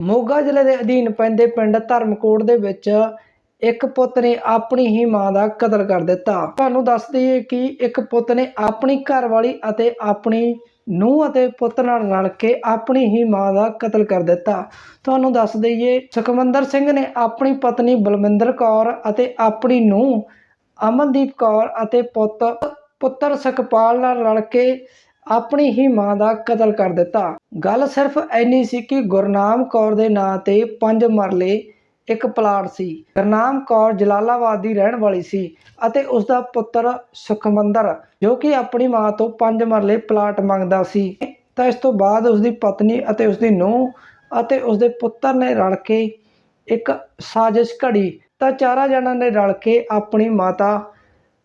ਮੋਗਾ ਜ਼ਿਲ੍ਹੇ ਦੇ ਅਧੀਨ ਪੈਂਦੇ ਪਿੰਡ ਧਰਮਕੋਟ ਦੇ ਵਿੱਚ ਇੱਕ ਪੁੱਤ ਨੇ ਆਪਣੀ ਹੀ ਮਾਂ ਦਾ ਕਤਲ ਕਰ ਦਿੱਤਾ। ਤੁਹਾਨੂੰ ਦੱਸ ਦਈਏ ਕਿ ਇੱਕ ਪੁੱਤ ਨੇ ਆਪਣੀ ਘਰਵਾਲੀ ਅਤੇ ਆਪਣੀ ਨੂੰਹ ਅਤੇ ਪੁੱਤ ਨਾਲ ਰਲ ਕੇ ਆਪਣੀ ਹੀ ਮਾਂ ਦਾ ਕਤਲ ਕਰ ਦਿੱਤਾ। ਤੁਹਾਨੂੰ ਦੱਸ ਦਈਏ ਸੁਖਮੰਦਰ ਸਿੰਘ ਨੇ ਆਪਣੀ ਪਤਨੀ ਬਲਵਿੰਦਰ ਕੌਰ ਅਤੇ ਆਪਣੀ ਨੂੰਹ ਅਮਨਦੀਪ ਕੌਰ ਅਤੇ ਪੁੱਤ ਪੁੱਤਰ ਸੁਖਪਾਲ ਨਾਲ ਰਲ ਕੇ ਆਪਣੀ ਹੀ ਮਾਂ ਦਾ ਕਤਲ ਕਰ ਦਿੱਤਾ। ਗੱਲ ਸਿਰਫ ਐਨੀ ਸੀ ਕਿ ਗੁਰਨਾਮ ਕੌਰ ਦੇ ਨਾਂ ਤੇ ਪੰਜ ਮਰਲੇ ਇੱਕ ਪਲਾਟ ਸੀ। ਗੁਰਨਾਮ ਕੌਰ ਜਲਾਲਾਬਾਦ ਦੀ ਰਹਿਣ ਵਾਲੀ ਸੀ ਅਤੇ ਉਸ ਦਾ ਪੁੱਤਰ ਸੁਖਮੰਦਰ, ਜੋ ਕਿ ਆਪਣੀ ਮਾਂ ਤੋਂ ਪੰਜ ਮਰਲੇ ਪਲਾਟ ਮੰਗਦਾ ਸੀ। ਤਾਂ ਇਸ ਤੋਂ ਬਾਅਦ ਉਸ ਦੀ ਪਤਨੀ ਅਤੇ ਉਸ ਦੀ ਨੂੰਹ ਅਤੇ ਉਸ ਦੇ ਪੁੱਤਰ ਨੇ ਰਲ ਕੇ ਇੱਕ ਸਾਜ਼ਿਸ਼ ਘੜੀ। ਤਾਂ ਚਾਰਾਂ ਜਣਾਂ ਨੇ ਰਲ ਕੇ ਆਪਣੀ ਮਾਤਾ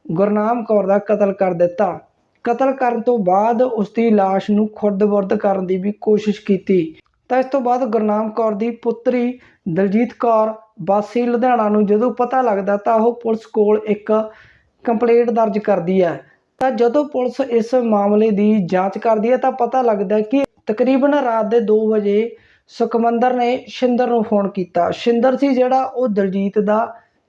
ਗੁਰਨਾਮ ਕੌਰ ਦਾ ਕਤਲ ਕਰ ਦਿੱਤਾ। ਕਤਲ ਕਰਨ ਤੋਂ ਬਾਅਦ ਉਸ ਦੀ ਲਾਸ਼ ਨੂੰ ਖੁਰਦ-ਬੁਰਦ ਕਰਨ ਦੀ ਵੀ ਕੋਸ਼ਿਸ਼ ਕੀਤੀ। ਤਾਂ ਇਸ ਤੋਂ ਬਾਅਦ ਗੁਰਨਾਮ ਕੌਰ ਦੀ ਪੁੱਤਰੀ ਦਲਜੀਤ ਕੌਰ ਵਾਸੀ ਲੁਧਿਆਣਾ ਨੂੰ ਜਦੋਂ ਪਤਾ ਲੱਗਦਾ ਤਾਂ ਉਹ ਪੁਲਿਸ ਕੋਲ ਇੱਕ ਕੰਪਲੇਂਟ ਦਰਜ ਕਰਦੀ ਹੈ। ਤਾਂ ਜਦੋਂ ਪੁਲਿਸ ਇਸ ਮਾਮਲੇ ਦੀ ਜਾਂਚ ਕਰਦੀ ਹੈ ਤਾਂ ਪਤਾ ਲੱਗਦਾ ਕਿ ਤਕਰੀਬਨ ਰਾਤ ਦੇ 2 ਵਜੇ ਸੁਖਮੰਦਰ ਨੇ ਸ਼ਿੰਦਰ ਨੂੰ ਫੋਨ ਕੀਤਾ। ਸ਼ਿੰਦਰ ਸੀ ਜਿਹੜਾ ਉਹ ਦਲਜੀਤ ਦਾ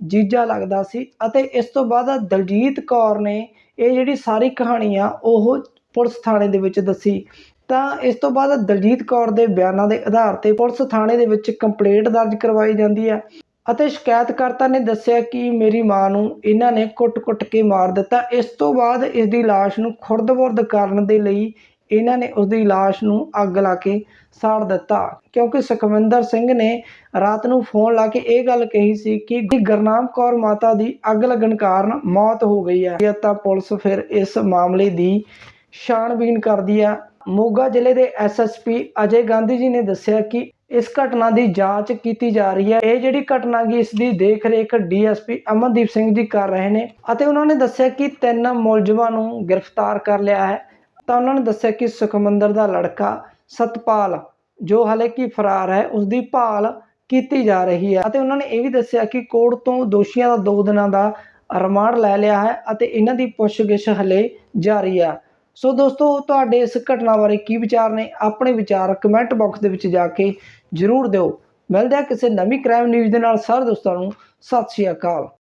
ਜੀਜਾ ਲੱਗਦਾ ਸੀ ਅਤੇ ਇਸ ਤੋਂ ਬਾਅਦ ਦਲਜੀਤ ਕੌਰ ਨੇ ਇਹ ਜਿਹੜੀ ਸਾਰੀ ਕਹਾਣੀ ਆ, ਉਹ ਪੁਲਿਸ ਥਾਣੇ ਦੇ ਵਿੱਚ ਦੱਸੀ। ਤਾਂ ਇਸ ਤੋਂ ਬਾਅਦ ਦਲਜੀਤ ਕੌਰ ਦੇ ਬਿਆਨਾਂ ਦੇ ਆਧਾਰ ਤੇ ਪੁਲਿਸ ਥਾਣੇ ਦੇ ਵਿੱਚ ਕੰਪਲੇਂਟ ਦਰਜ ਕਰਵਾਈ ਜਾਂਦੀ ਹੈ ਅਤੇ ਸ਼ਿਕਾਇਤਕਰਤਾ ਨੇ ਦੱਸਿਆ ਕਿ ਮੇਰੀ ਮਾਂ ਨੂੰ ਇਹਨਾਂ ਨੇ ਕੁੱਟ-ਕੁੱਟ ਕੇ ਮਾਰ ਦਿੱਤਾ। ਇਸ ਤੋਂ ਬਾਅਦ ਇਸ ਦੀ ਲਾਸ਼ ਨੂੰ ਖੁਰਦ-ਬੁਰਦ ਕਰਨ ਦੇ ਲਈ ਇਹਨਾਂ ਨੇ ਉਸ ਦੀ ਲਾਸ਼ ਨੂੰ ਅੱਗ ਲਾ ਕੇ ਸਾੜ ਦਿੱਤਾ। ਕਿਉਂਕਿ ਸੁਖਵਿੰਦਰ ਸਿੰਘ ਨੇ ਰਾਤ ਨੂੰ ਫੋਨ ਲਾ ਕੇ ਇਹ ਗੱਲ ਕਹੀ ਸੀ ਕਿ ਗੁਰਨਾਮ ਕੌਰ ਮਾਤਾ ਦੀ ਅੱਗ ਲੱਗਣ ਕਾਰਨ ਮੌਤ ਹੋ ਗਈ ਹੈ। ਤਾਂ ਪੁਲਿਸ ਫਿਰ ਇਸ ਮਾਮਲੇ ਦੀ ਛਾਣਬੀਨ ਕਰਦੀ ਆ ਮੋਗਾ ਜ਼ਿਲ੍ਹੇ ਦੇ ਐਸਐਸਪੀ ਅਜੇ ਗਾਂਧੀ ਜੀ ਨੇ ਦੱਸਿਆ ਕਿ ਇਸ ਘਟਨਾ ਦੀ ਜਾਂਚ ਕੀਤੀ ਜਾ ਰਹੀ ਹੈ। ਇਹ ਜਿਹੜੀ ਘਟਨਾ ਗਈ ਇਸ ਦੀ ਦੇਖ-ਰੇਖ ਡੀਐਸਪੀ ਅਮਨਦੀਪ ਸਿੰਘ ਜੀ ਕਰ ਰਹੇ ਨੇ ਅਤੇ ਉਹਨਾਂ ਨੇ ਦੱਸਿਆ ਕਿ ਤਿੰਨ ਮੁਲਜ਼ਮਾਂ ਨੂੰ ਗ੍ਰਿਫਤਾਰ ਕਰ ਲਿਆ ਹੈ। ਤਾਂ ਉਹਨਾਂ ਨੇ ਦੱਸਿਆ ਕਿ ਸੁਖਮੰਦਰ ਦਾ ਲੜਕਾ ਸਤਪਾਲ, ਜੋ ਹਾਲੇ ਕਿ ਫਰਾਰ ਹੈ ਉਸ ਦੀ ਭਾਲ ਕੀਤੀ ਜਾ ਰਹੀ ਹੈ ਅਤੇ ਉਹਨਾਂ ਨੇ ਇਹ ਵੀ ਦੱਸਿਆ ਕਿ ਕੋਰਟ ਤੋਂ ਦੋਸ਼ੀਆਂ ਦਾ 2 ਦਿਨਾਂ ਦਾ ਰਿਮਾਂਡ ਲੈ ਲਿਆ ਹੈ ਅਤੇ ਇਹਨਾਂ ਦੀ ਪੁੱਛਗਿੱਛ ਹਲੇ ਜਾਰੀ ਹੈ। ਸੋ ਦੋਸਤੋ, ਤੁਹਾਡੇ ਇਸ ਘਟਨਾ ਬਾਰੇ ਕੀ ਵਿਚਾਰ ਨੇ? ਆਪਣੇ ਵਿਚਾਰ ਕਮੈਂਟ ਬਾਕਸ ਦੇ ਵਿੱਚ ਜਾ ਕੇ ਜਰੂਰ ਦਿਓ। ਮਿਲਦੇ ਆ ਕਿਸੇ ਨਵੀਂ ਕ੍ਰਾਈਮ ਨਿਊਜ਼ ਦੇ ਨਾਲ। ਸਾਰੇ ਦੋਸਤਾਂ ਨੂੰ ਸਤਿ ਸ਼੍ਰੀ ਅਕਾਲ।